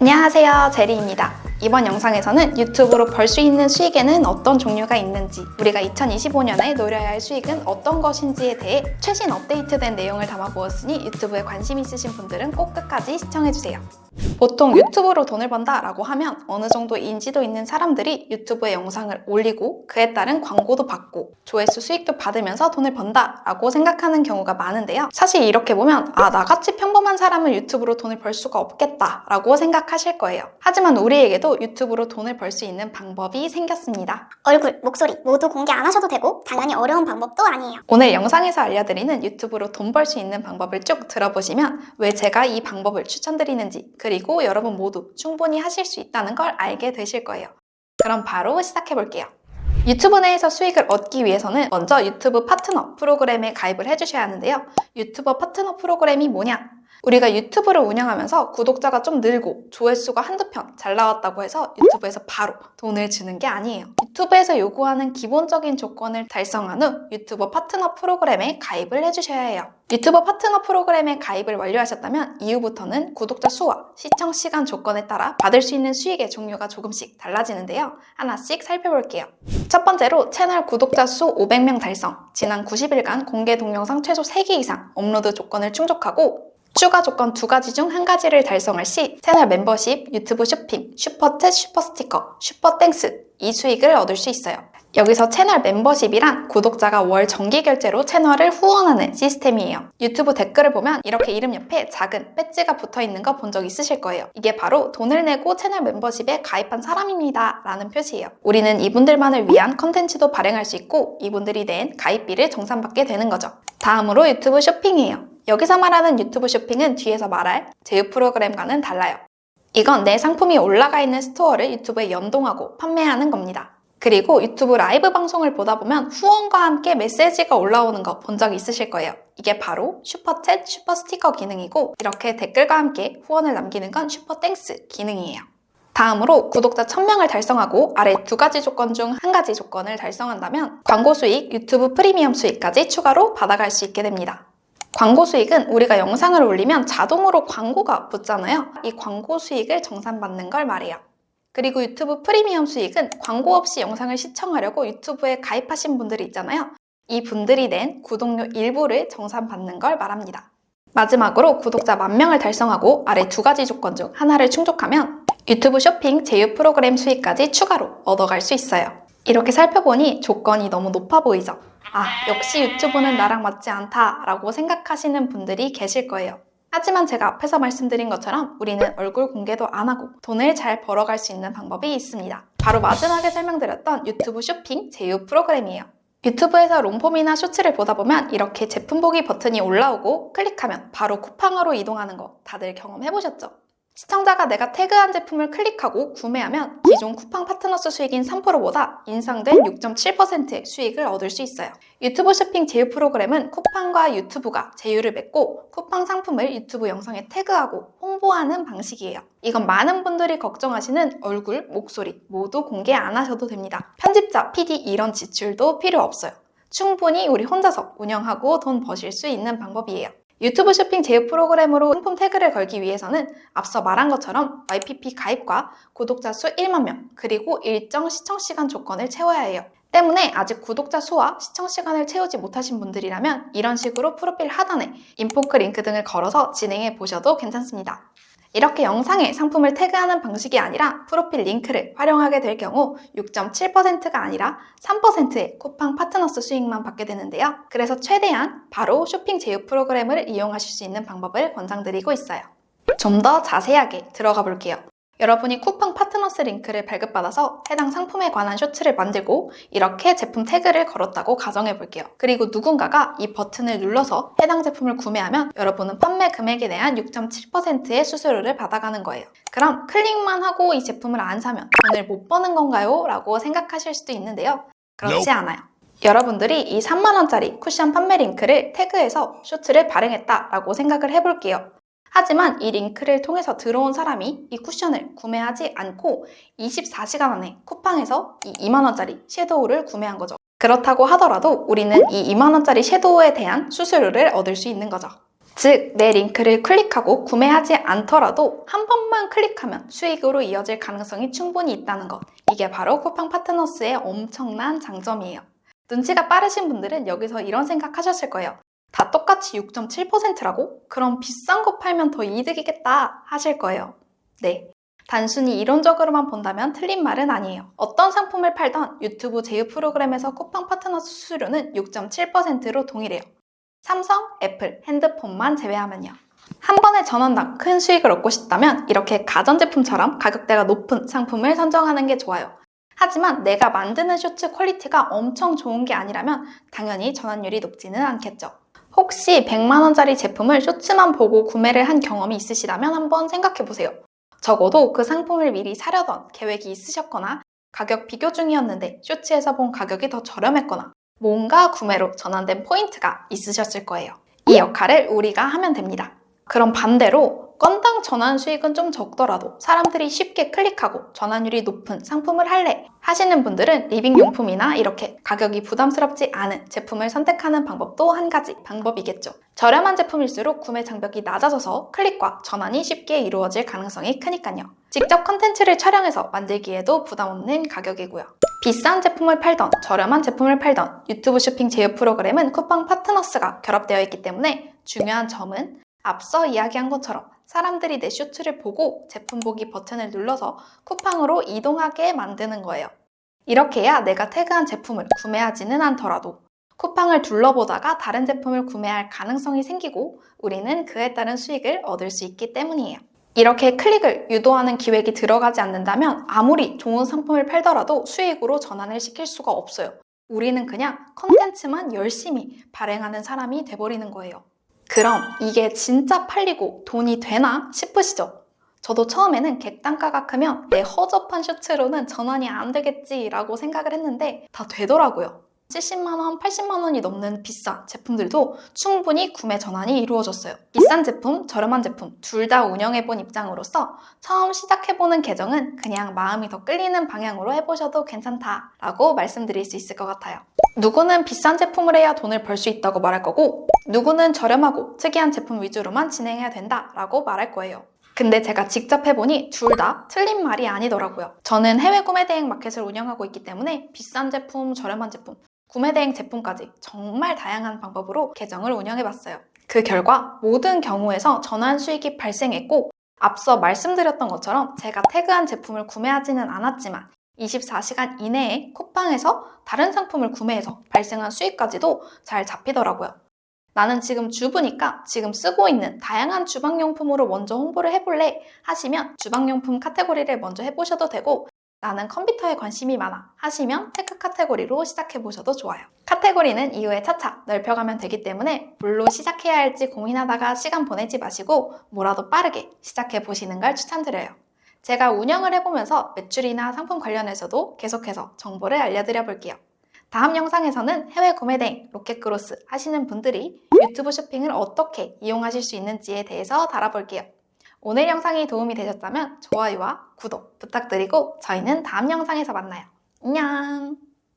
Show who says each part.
Speaker 1: 안녕하세요. 제리입니다 이번 영상에서는 유튜브로 벌 수 있는 수익에는 어떤 종류가 있는지 우리가 2025년에 노려야 할 수익은 어떤 것인지에 대해 최신 업데이트된 내용을 담아보았으니 유튜브에 관심 있으신 분들은 꼭 끝까지 시청해주세요 보통 유튜브로 돈을 번다 라고 하면 어느 정도 인지도 있는 사람들이 유튜브에 영상을 올리고 그에 따른 광고도 받고 조회수 수익도 받으면서 돈을 번다 라고 생각하는 경우가 많은데요. 사실 이렇게 보면 아, 나같이 평범한 사람은 유튜브로 돈을 벌 수가 없겠다 라고 생각하실 거예요. 하지만 우리에게도 유튜브로 돈을 벌 수 있는 방법이 생겼습니다.
Speaker 2: 얼굴, 목소리 모두 공개 안 하셔도 되고 당연히 어려운 방법도 아니에요.
Speaker 1: 오늘 영상에서 알려드리는 유튜브로 돈 벌 수 있는 방법을 쭉 들어보시면 왜 제가 이 방법을 추천드리는지 그리고 여러분 모두 충분히 하실 수 있다는 걸 알게 되실 거예요. 그럼 바로 시작해 볼게요. 유튜브 내에서 수익을 얻기 위해서는 먼저 유튜브 파트너 프로그램에 가입을 해주셔야 하는데요. 유튜버 파트너 프로그램이 뭐냐? 우리가 유튜브를 운영하면서 구독자가 좀 늘고 조회수가 한두 편 잘 나왔다고 해서 유튜브에서 바로 돈을 주는 게 아니에요. 유튜브에서 요구하는 기본적인 조건을 달성한 후 유튜버 파트너 프로그램에 가입을 해주셔야 해요. 유튜버 파트너 프로그램에 가입을 완료하셨다면 이후부터는 구독자 수와 시청 시간 조건에 따라 받을 수 있는 수익의 종류가 조금씩 달라지는데요. 하나씩 살펴볼게요. 첫 번째로 채널 구독자 수 500명 달성, 지난 90일간 공개 동영상 최소 3개 이상 업로드 조건을 충족하고 추가 조건 두 가지 중 한 가지를 달성할 시 채널 멤버십, 유튜브 쇼핑, 슈퍼챗, 슈퍼스티커, 슈퍼땡스 이 수익을 얻을 수 있어요. 여기서 채널 멤버십이란 구독자가 월 정기 결제로 채널을 후원하는 시스템이에요. 유튜브 댓글을 보면 이렇게 이름 옆에 작은 배지가 붙어 있는 거 본 적 있으실 거예요. 이게 바로 돈을 내고 채널 멤버십에 가입한 사람입니다. 라는 표시예요. 우리는 이분들만을 위한 컨텐츠도 발행할 수 있고 이분들이 낸 가입비를 정산받게 되는 거죠. 다음으로 유튜브 쇼핑이에요. 여기서 말하는 유튜브 쇼핑은 뒤에서 말할 제휴 프로그램과는 달라요. 이건 내 상품이 올라가 있는 스토어를 유튜브에 연동하고 판매하는 겁니다. 그리고 유튜브 라이브 방송을 보다 보면 후원과 함께 메시지가 올라오는 거 본 적 있으실 거예요. 이게 바로 슈퍼챗, 슈퍼스티커 기능이고 이렇게 댓글과 함께 후원을 남기는 건 슈퍼땡스 기능이에요. 다음으로 구독자 1000명을 달성하고 아래 두 가지 조건 중 한 가지 조건을 달성한다면 광고 수익, 유튜브 프리미엄 수익까지 추가로 받아갈 수 있게 됩니다. 광고 수익은 우리가 영상을 올리면 자동으로 광고가 붙잖아요. 이 광고 수익을 정산받는 걸 말해요. 그리고 유튜브 프리미엄 수익은 광고 없이 영상을 시청하려고 유튜브에 가입하신 분들이 있잖아요. 이 분들이 낸 구독료 일부를 정산받는 걸 말합니다. 마지막으로 구독자 만 명을 달성하고 아래 두 가지 조건 중 하나를 충족하면 유튜브 쇼핑 제휴 프로그램 수익까지 추가로 얻어갈 수 있어요. 이렇게 살펴보니 조건이 너무 높아 보이죠? 아, 역시 유튜브는 나랑 맞지 않다 라고 생각하시는 분들이 계실 거예요. 하지만 제가 앞에서 말씀드린 것처럼 우리는 얼굴 공개도 안 하고 돈을 잘 벌어갈 수 있는 방법이 있습니다. 바로 마지막에 설명드렸던 유튜브 쇼핑 제휴 프로그램이에요. 유튜브에서 롱폼이나 쇼츠를 보다 보면 이렇게 제품 보기 버튼이 올라오고 클릭하면 바로 쿠팡으로 이동하는 거 다들 경험해 보셨죠? 시청자가 내가 태그한 제품을 클릭하고 구매하면 기존 쿠팡 파트너스 수익인 3%보다 인상된 6.7%의 수익을 얻을 수 있어요. 유튜브 쇼핑 제휴 프로그램은 쿠팡과 유튜브가 제휴를 맺고 쿠팡 상품을 유튜브 영상에 태그하고 홍보하는 방식이에요. 이건 많은 분들이 걱정하시는 얼굴, 목소리 모두 공개 안 하셔도 됩니다. 편집자, PD 이런 지출도 필요 없어요. 충분히 우리 혼자서 운영하고 돈 버실 수 있는 방법이에요. 유튜브 쇼핑 제휴 프로그램으로 상품 태그를 걸기 위해서는 앞서 말한 것처럼 YPP 가입과 구독자 수 1만 명, 그리고 일정 시청 시간 조건을 채워야 해요. 때문에 아직 구독자 수와 시청 시간을 채우지 못하신 분들이라면 이런 식으로 프로필 하단에 인포크 링크 등을 걸어서 진행해 보셔도 괜찮습니다. 이렇게 영상에 상품을 태그하는 방식이 아니라 프로필 링크를 활용하게 될 경우 6.7%가 아니라 3%의 쿠팡 파트너스 수익만 받게 되는데요. 그래서 최대한 바로 쇼핑 제휴 프로그램을 이용하실 수 있는 방법을 권장드리고 있어요. 좀 더 자세하게 들어가 볼게요. 여러분이 쿠팡 파트너스 링크를 발급받아서 해당 상품에 관한 쇼츠를 만들고 이렇게 제품 태그를 걸었다고 가정해 볼게요. 그리고 누군가가 이 버튼을 눌러서 해당 제품을 구매하면 여러분은 판매 금액에 대한 6.7%의 수수료를 받아가는 거예요. 그럼 클릭만 하고 이 제품을 안 사면 돈을 못 버는 건가요? 라고 생각하실 수도 있는데요. 그렇지 않아요. 여러분들이 이 3만원짜리 쿠션 판매 링크를 태그해서 쇼츠를 발행했다라고 생각을 해볼게요. 하지만 이 링크를 통해서 들어온 사람이 이 쿠션을 구매하지 않고 24시간 안에 쿠팡에서 이 2만원짜리 섀도우를 구매한 거죠. 그렇다고 하더라도 우리는 이 2만원짜리 섀도우에 대한 수수료를 얻을 수 있는 거죠. 즉, 내 링크를 클릭하고 구매하지 않더라도 한 번만 클릭하면 수익으로 이어질 가능성이 충분히 있다는 것. 이게 바로 쿠팡 파트너스의 엄청난 장점이에요. 눈치가 빠르신 분들은 여기서 이런 생각하셨을 거예요. 다 똑같이 6.7%라고? 그럼 비싼 거 팔면 더 이득이겠다 하실 거예요. 네. 단순히 이론적으로만 본다면 틀린 말은 아니에요. 어떤 상품을 팔던 유튜브 제휴 프로그램에서 쿠팡 파트너스 수수료는 6.7%로 동일해요. 삼성, 애플, 핸드폰만 제외하면요. 한 번에 전원당 큰 수익을 얻고 싶다면 이렇게 가전제품처럼 가격대가 높은 상품을 선정하는 게 좋아요. 하지만 내가 만드는 쇼츠 퀄리티가 엄청 좋은 게 아니라면 당연히 전환율이 높지는 않겠죠. 혹시 100만원짜리 제품을 쇼츠만 보고 구매를 한 경험이 있으시다면 한번 생각해 보세요. 적어도 그 상품을 미리 사려던 계획이 있으셨거나 가격 비교 중이었는데 쇼츠에서 본 가격이 더 저렴했거나 뭔가 구매로 전환된 포인트가 있으셨을 거예요. 이 역할을 우리가 하면 됩니다. 그럼 반대로 건당 전환 수익은 좀 적더라도 사람들이 쉽게 클릭하고 전환율이 높은 상품을 할래 하시는 분들은 리빙용품이나 이렇게 가격이 부담스럽지 않은 제품을 선택하는 방법도 한 가지 방법이겠죠. 저렴한 제품일수록 구매 장벽이 낮아져서 클릭과 전환이 쉽게 이루어질 가능성이 크니까요. 직접 컨텐츠를 촬영해서 만들기에도 부담 없는 가격이고요. 비싼 제품을 팔던 저렴한 제품을 팔던 유튜브 쇼핑 제휴 프로그램은 쿠팡 파트너스가 결합되어 있기 때문에 중요한 점은 앞서 이야기한 것처럼 사람들이 내 쇼츠를 보고 제품 보기 버튼을 눌러서 쿠팡으로 이동하게 만드는 거예요. 이렇게 해야 내가 태그한 제품을 구매하지는 않더라도 쿠팡을 둘러보다가 다른 제품을 구매할 가능성이 생기고 우리는 그에 따른 수익을 얻을 수 있기 때문이에요. 이렇게 클릭을 유도하는 기획이 들어가지 않는다면 아무리 좋은 상품을 팔더라도 수익으로 전환을 시킬 수가 없어요. 우리는 그냥 컨텐츠만 열심히 발행하는 사람이 돼버리는 거예요. 그럼 이게 진짜 팔리고 돈이 되나 싶으시죠? 저도 처음에는 객단가가 크면 내 허접한 쇼츠로는 전환이 안 되겠지라고 생각을 했는데 다 되더라고요. 70만원, 80만원이 넘는 비싼 제품들도 충분히 구매 전환이 이루어졌어요. 비싼 제품, 저렴한 제품 둘 다 운영해본 입장으로서 처음 시작해보는 계정은 그냥 마음이 더 끌리는 방향으로 해보셔도 괜찮다라고 말씀드릴 수 있을 것 같아요. 누구는 비싼 제품을 해야 돈을 벌 수 있다고 말할 거고 누구는 저렴하고 특이한 제품 위주로만 진행해야 된다라고 말할 거예요. 근데 제가 직접 해보니 둘 다 틀린 말이 아니더라고요. 저는 해외 구매 대행 마켓을 운영하고 있기 때문에 비싼 제품, 저렴한 제품, 구매 대행 제품까지 정말 다양한 방법으로 계정을 운영해 봤어요. 그 결과 모든 경우에서 전환 수익이 발생했고 앞서 말씀드렸던 것처럼 제가 태그한 제품을 구매하지는 않았지만 24시간 이내에 쿠팡에서 다른 상품을 구매해서 발생한 수익까지도 잘 잡히더라고요. 나는 지금 주부니까 지금 쓰고 있는 다양한 주방용품으로 먼저 홍보를 해볼래 하시면 주방용품 카테고리를 먼저 해보셔도 되고 나는 컴퓨터에 관심이 많아 하시면 테크 카테고리로 시작해 보셔도 좋아요. 카테고리는 이후에 차차 넓혀가면 되기 때문에 뭘로 시작해야 할지 고민하다가 시간 보내지 마시고 뭐라도 빠르게 시작해 보시는 걸 추천드려요. 제가 운영을 해보면서 매출이나 상품 관련해서도 계속해서 정보를 알려드려 볼게요. 다음 영상에서는 해외 구매 대행 로켓크로스 하시는 분들이 유튜브 쇼핑을 어떻게 이용하실 수 있는지에 대해서 다뤄볼게요. 오늘 영상이 도움이 되셨다면 좋아요와 구독 부탁드리고 저희는 다음 영상에서 만나요. 안녕!